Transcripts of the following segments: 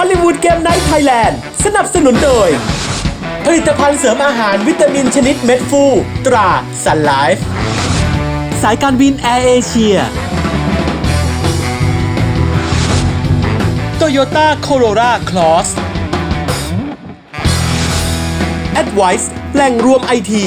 ฮอลลีวูดเกมไนท์ไทยแลนด์สนับสนุนโดย ผลิตภัณฑ์เสริมอาหารวิตามินชนิดเม็ดฟูตราสันไลฟ์สายการบินแอร์เอเชียโตโยต้าโคโรราคลอส Advice แหล่งรวมไอที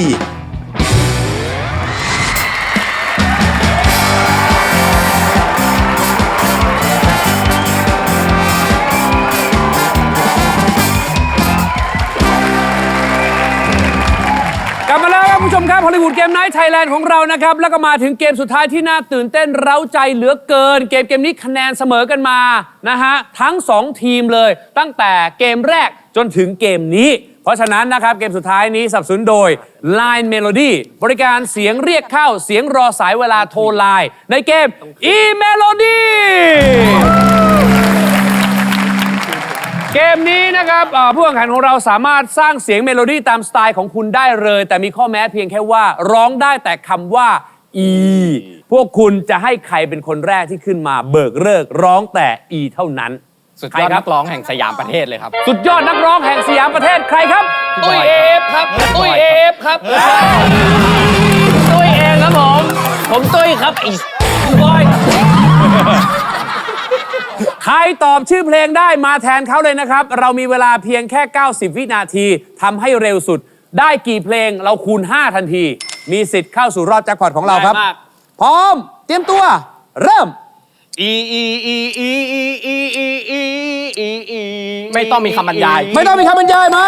ผู้ชมครับฮอลลีวูดเกมไนท์ไทยแลนด์ของเรานะครับ แล้วก็มาถึงเกมสุดท้ายที่น่าตื่นเต้นเร้าใจเหลือเกิน เกมเกมนี้คะแนนเสมอกันมานะฮะทั้ง 2 ทีมเลย ตั้งแต่เกมแรกจนถึงเกมนี้ เพราะฉะนั้นนะครับเกมสุดท้ายนี้สนับสนุนโดย Line Melody บริการเสียงเรียกเข้าเสียงรอสายเวลาโทรไลน์ในเกม e Melody เกมนี้นะครับเอ่อผู้แข่งขันของเราสามารถสร้างเสียงเมโลดี้ตามสไตล์ของคุณได้เลย แต่มีข้อแม้เพียงแค่ว่าร้องได้แต่คำว่า e พวกคุณจะให้ใครเป็นคนแรกที่ขึ้นมาเบิกเลิกร้องแต่ e เท่านั้นสุดใครยอดครันักร้องแห่งสยามประเทศเลยครับ สุดยอดนักร้องแห่งสยามประเทศใครครับตุ้ยเอฟครับตุ้ยเอฟครับตุ้ยเองครับผม ผมตุ้ยครับไอ้บอย ใครตอบชื่อเพลงได้มาแทนเขาเลยนะครับ เรามีเวลาเพียงแค่ 90 วินาทีทำให้เร็วสุด ได้กี่เพลงเราคูณ 5 ทันที มีสิทธิ์เข้าสู่รอบแจ็คพอตของเราครับ ง่ายมาก พร้อม เตรียมตัว เริ่ม อีอีอีอีอีอีอีอีอีอีไม่ต้องมีคำบรรยาย ไม่ต้องมีคำบรรยายมา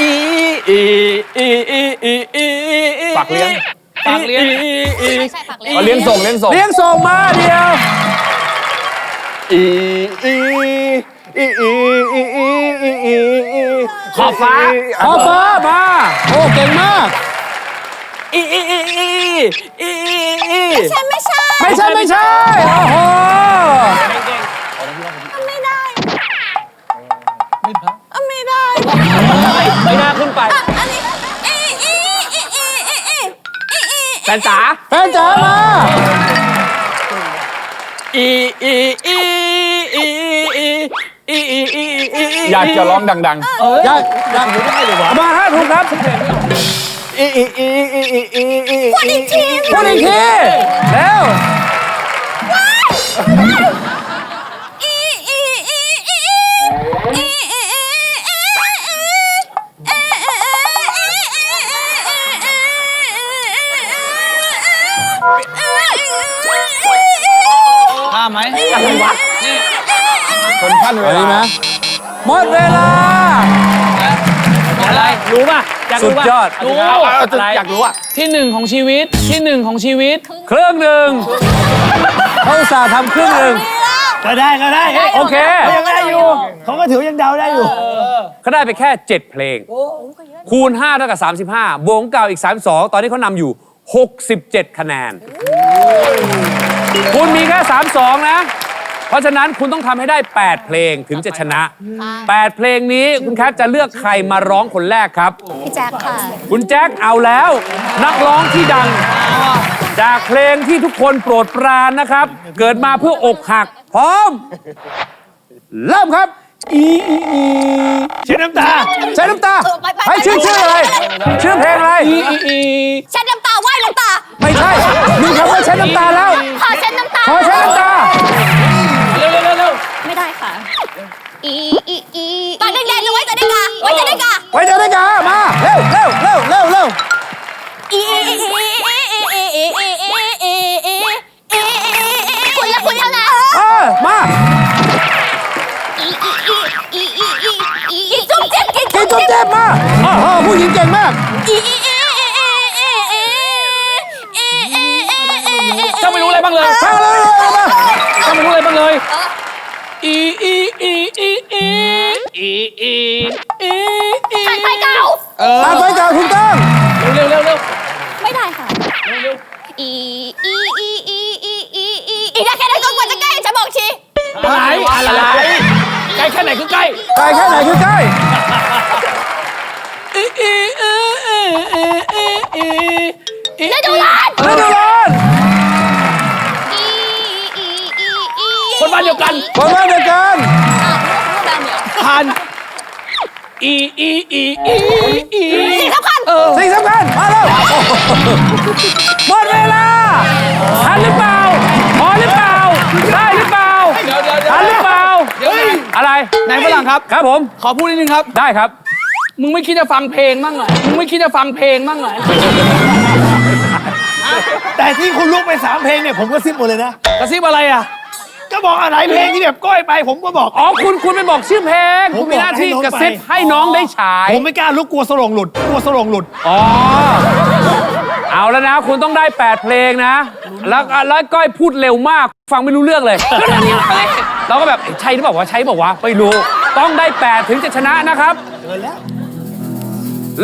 อีอีอีอีอีอีฝากเลี้ยงฝากเลี้ยง ไม่ใช่ฝากเลี้ยงเลี้ยงส่งเลี้ยงส่ง เลี้ยงส่งมาเดียว อีอีอีอีอีอีอีอีขอบฟ้าขอฟ้ามาโอ้เก่งมากอีอีอีอีอีอีใช่ไม่ใช่ไม่ใช่ไม่ใช่โอ้โหไม่ได้ไม่ได้ไม่น่าขึ้นไปอันนี้อีอีอีอีอีอีอีอีแฟนจ๋าแฟนจ๋ามา อีอีอีอีอีอีอีอีอีอยากจะร้องดังอยากอยากได้เลยวะมาฮะถูกครับอีอีอีอีอีอีอีคนอีกทีพูดอีกทีเร็ว รรู้ป่ะอยากสุรู้ดป่ะยอด รู้อะไรอยากรู้อะที่หนึ่งของชีวิตที่หนึ่งของชีวิต เครื่องหนึ่งเขาอุตส่าห์ทำเครื่องหนึ่งก็ได้ก็ได้เฮ้ยโอเค ยังได้อยู่เขาก็ถือว่ายังเดาได้อยู่เขาได้ไปแค่ 7 เพลง คูณ5เท่ากับ 35 บวกของเก่าอีก 32 ตอนนี้เขานำอยู่ 67 คะแนน คุณมีแค่ 32 นะ เพราะฉะนั้นคุณต้องทำให้ได้ 8 เพลงถึงจะชนะ 8 เพลงนี้คุณแคทจะเลือกใครมาร้องคนแรกครับ พี่แจ็คค่ะ คุณแจ็คเอาแล้ว นักร้องที่ดัง จากเพลงที่ทุกคนโปรดปรานนะครับ เกิดมาเพื่ออกหัก พร้อม เริ่มครับ เช็ดน้ำตาใช้น้ำตาเออไปไปให้ชื่อไปชื่ออะไร ชื่อเพลงอะไรเช็ดน้ำตาไหว้น้ำตาไม่ใช่ มีคำว่าใช้น้ำตาแล้ว ขอเช็ดน้ำตาขอใช้น้ำตา เร็วเร็วเร็วเร็วไม่ได้ค่ะ อีอีอีตอนเด็กๆหรือไว้แต่เด็กกะไว้แต่เด็กกะไว้เจอได้กามา เร็วเร็วเร็วเร็ว จิ๊บกินกินจนเจ็บมาโอ้โหผู้หญิงเก่งมากอีอีอีอีอีอีอีอีอีอีเจ้าไม่รู้อะไรบ้างเลยมาเลยมาเจ้าไม่รู้อะไรบ้างเลยอีอีอีอีอีอีอีอีอีถ่ายไฟเก่าตามไปเก่าถูกต้องเร็วเร็วเร็วไม่ได้ค่ะอีอีอีอีอีอีอีอีได้แค่นั้นก็กว่าจะใกล้จะบอกทีอะไรอะไรใกล้แค่ไหนคือใกล้ใกล้แค่ไหนคือใกล้ อีอีอีอีอีอีอีได้ดูร้านฤดูร้อนคนบ้านเดียวกันคนบ้านเดียวกันผ่านอีอีอีอีอีสิ่งสำคัญสิ่งสำคัญมาแล้วหมดเวลาทันหรือเปล่าพอหรือเปล่าได้หรือเปล่าทันหรือเปล่าเดี๋ยอะไรนายฝรั่งครับครับผมขอพูดนิดนึงครับได้ครับ มึงไม่คิดจะฟังเพลงบ้างเหรอมึงไม่คิดจะฟังเพลงบ้างเหรอแต่ที่คุณลุกไปสามเพลงเนี่ยผมก็ซิบหมดเลยนะ กระซิบอะไรอะ ก็บอกอะไรเพลงที่แบบก้อยไป ผมก็บอก อ๋อคุณคุณไปบอกชื่อเพลง ผมคุณมีหน้าที่บอกให้น้องกระซิบไปให้น้องได้ฉาย ผมไม่กล้าลุกกลัวสลงหลุดกลัวสลงหลุด อ๋อ เอาแล้วนะ คุณต้องได้ 8 เพลงนะ แล้วแล้วก้อยพูดเร็วมาก ฟังไม่รู้เรื่องเลย เราก็แบบเอ๊ะใช่หรือเปล่าวะใช่เปล่าวะไม่รู้ ต้องได้ 8 ถึงจะชนะนะครับแล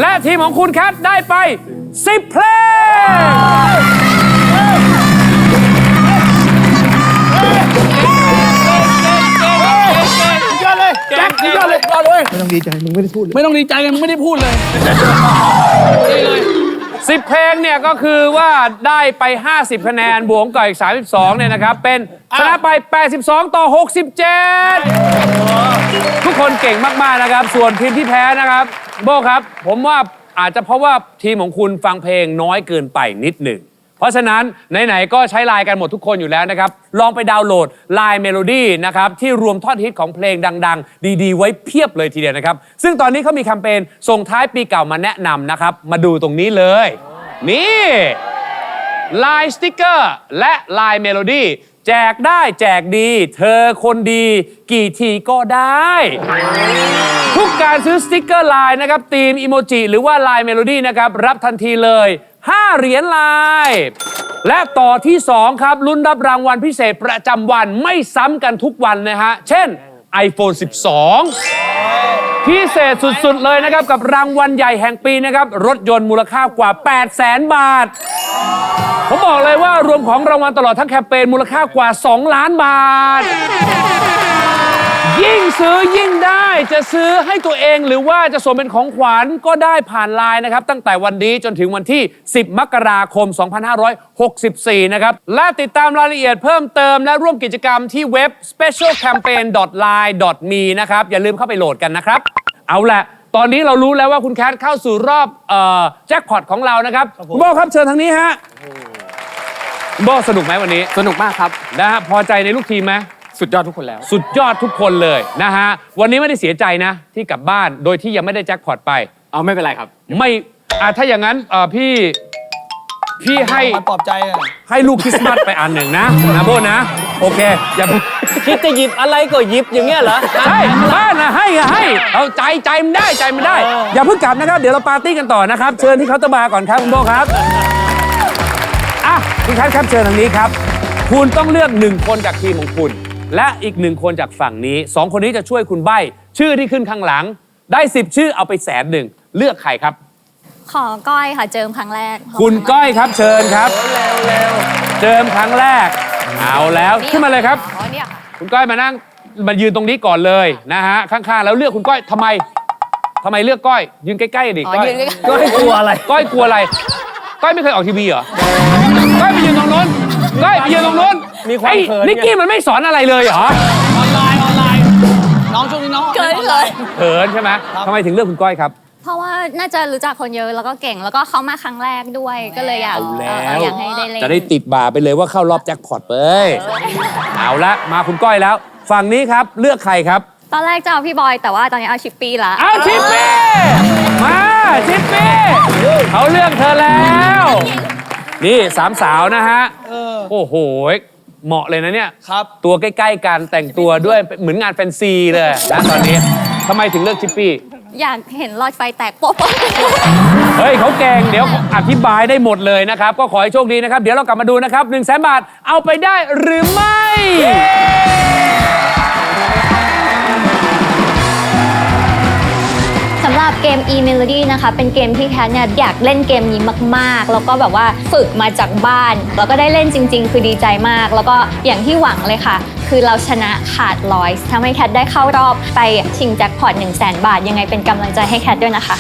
และทีมของคุณแคทได้ไป 10 เพลง แจ็คยอดเลยยอดเลย ไม่ต้องดีใจ มึงไม่ได้พูดเลย ไม่ต้องดีใจกันมึงไม่ได้พูดเลย10เลย พลงเนี่ยก็คือว่าได้ไป 50 คะแนน บวกกับอีก 32 เนี่ยนะครับ เป็นชนะไป 82 ต่อ 67 ทุกคนเก่งมากๆนะครับ ส่วนทีมที่แพ้นะครับ โบครับ ผมว่าอาจจะเพราะว่าทีมของคุณฟังเพลงน้อยเกินไปนิดหนึ่ง เพราะฉะนั้นไหนๆก็ใช้ไลน์กันหมดทุกคนอยู่แล้วนะครับ ลองไปดาวน์โหลด Line Melody นะครับที่รวมท่อนฮิตของเพลงดัง ๆ ดีๆ ไว้เพียบเลยทีเดียวนะครับ ซึ่งตอนนี้เขามีแคมเปญส่งท้ายปีเก่ามาแนะนำนะครับ มาดูตรงนี้เลย นี่ลายสติกเกอร์และ Line Melody แจกได้แจกดี เธอคนดี กี่ทีก็ได้ ทุกการซื้อสติกเกอร์ไลน์นะครับทีมอิโมจิหรือว่า Line Melody นะครับ รับทันทีเลย 5 เหรียญลน์และต่อที่ 2 ครับลุ้นรับรางวัลพิเศษประจำวันไม่ซ้ำกันทุกวันนะฮะ เช่น iPhone 12 พิเศษสุดๆเลยนะครับ กับรางวัลใหญ่แห่งปีนะครับ รถยนต์มูลค่ากว่า 8 0 0 0 0 0 บาท ผมบอกเลยว่ารวมของรางวัลตลอดทั้งแคมเปญมูลค่ากว่า 2 ล้านบาท ยิ่งซื้อยิ่งได้จะซื้อให้ตัวเองหรือว่าจะส่งเป็นของขวัญก็ได้ผ่านไลน์นะครับ ตั้งแต่วันนี้จนถึงวันที่ 10 มกราคม 2564 นะครับ และติดตามรายละเอียดเพิ่มเติมและร่วมกิจกรรมที่เว็บ specialcampaign.line.me นะครับ อย่าลืมเข้าไปโหลดกันนะครับ เอาละตอนนี้เรารู้แล้วว่าคุณแคทเข้าสู่รอบเอ่อแจ็คพอตของเรานะครับคุณโบครับเชิญทางนี้ฮะคุณโบสนุกไหมวันนี้สนุกมากครับนะฮะพอใจในลูกทีมไหม สุดยอดทุกคนแล้ว สุดยอดทุกคนเลยนะฮะ วันนี้ไม่ได้เสียใจนะ ที่กลับบ้านโดยที่ยังไม่ได้แจ็คพอตไป เอาไม่เป็นไรครับ ไม่อะถ้าอย่างนั้นเอ่อพี่ พี่ให้ มาปลอบใจอะให้ลูกคริสต์มาสไปอันหนึ่งนะนะโบนะ โอเค อย่าคิดจะหยิบอะไรก็หยิบอย่างเงี้ยเหรอ ใช่บ้านนะให้อะให้เอาใจใจมันได้ใจมันได้ อย่าเพิ่งกลับนะครับ เดี๋ยวเราปาร์ตี้กันต่อนะครับ เชิญที่เคาน์เตอร์บาร์ก่อนครับคุณโบครับอะคุณแคทครับเชิญทางนี้ครับ คุณต้องเลือกหนึ่งคนจากทีมของคุณ และอีกหนึ่งคนจากฝั่งนี้สองคนนี้จะช่วยคุณใบ้ชื่อที่ขึ้นข้างหลัง ได้ 10 ชื่อเอาไปแสนหนึ่งเลือกใครครับ ขอก้อยค่ะเจิมครั้งแรกคุณก้อยครับเชิญครับเจิมครั้งแรก เอาแล้วขึ้นมาเลยครับ อ๋อเนี่ยค่ะคุณก้อยมานั่งมายืนตรงนี้ก่อนเลยนะฮะข้างๆแล้วเลือกคุณก้อยทำไมทำไมเลือกก้อย ยืนใกล้ๆดิอ๋อก้อยยืนใกล้ๆก้อยกลัวอะไร ก้อยกลัวอะไร ก้อยไม่เคยออกทีวีเหรอ ก้อยไปยืนตรงโน้นก้อยไปยืนตรงโน้น มีความไอ้เขินไง นิกกี้มันไม่สอนอะไรเลยเหรอออนไลน์ออนไลน์ น้องช่วงนี้น้องเกินเลยเขินใช่ไหมทำไมถึงเลือกคุณก้อยครับ เพราะว่าน่าจะรู้จักคนเยอะแล้วก็เก่งแล้วก็เขามาครั้งแรกด้วยก็เลยอยากเอาเอแล้อเออวอยากให้ได้เล่นจะได้ติดบ่าไปเลยว่าเข้ารอบแจ็คพอตเป้ยเอาละมาคุณก้อยแล้ว ฝั่งนี้ครับเลือกใครครับ ตอนแรกจะเอาพี่บอยแต่ว่าตอนนี้เอาชิปปี้ละเอาชิปปี้มาชิปปี้เขาเลือกเธอแล้ว นี่สามสาวนะฮะ โอ้โห เหมาะเลยนะเนี่ย ครับ ตัวใกล้ ๆกันแต่งตัวด้วยเหมือนงานแฟนซีเลยนะตอนนี้ทำไมถึงเลือกชิปปี้ อยากเห็นหลอดไฟแตกโป๊ะเฮ้ยเขาแกงเดี๋ยวอธิบายได้หมดเลยนะครับ ก็ขอให้โชคดีนะครับ เดี๋ยวเรากลับมาดูนะครับ1นึ่งแสนบาทเอาไปได้หรือไม่ำหรับเกม e-melody นะคะ เป็นเกมที่แคทเนี่ยอยากเล่นเกมนี้มากๆ แล้วก็แบบว่าฝึกมาจากบ้าน แล้วก็ได้เล่นจริง ๆ คือดีใจมาก แล้วก็อย่างที่หวังเลยค่ะ คือเราชนะขาดร้อยทำให้แคทได้เข้ารอบไปชิงแจ็คพอต1 0 0 0 0แบาท ยังไงเป็นกำลังใจให้แคทด้วยนะคะ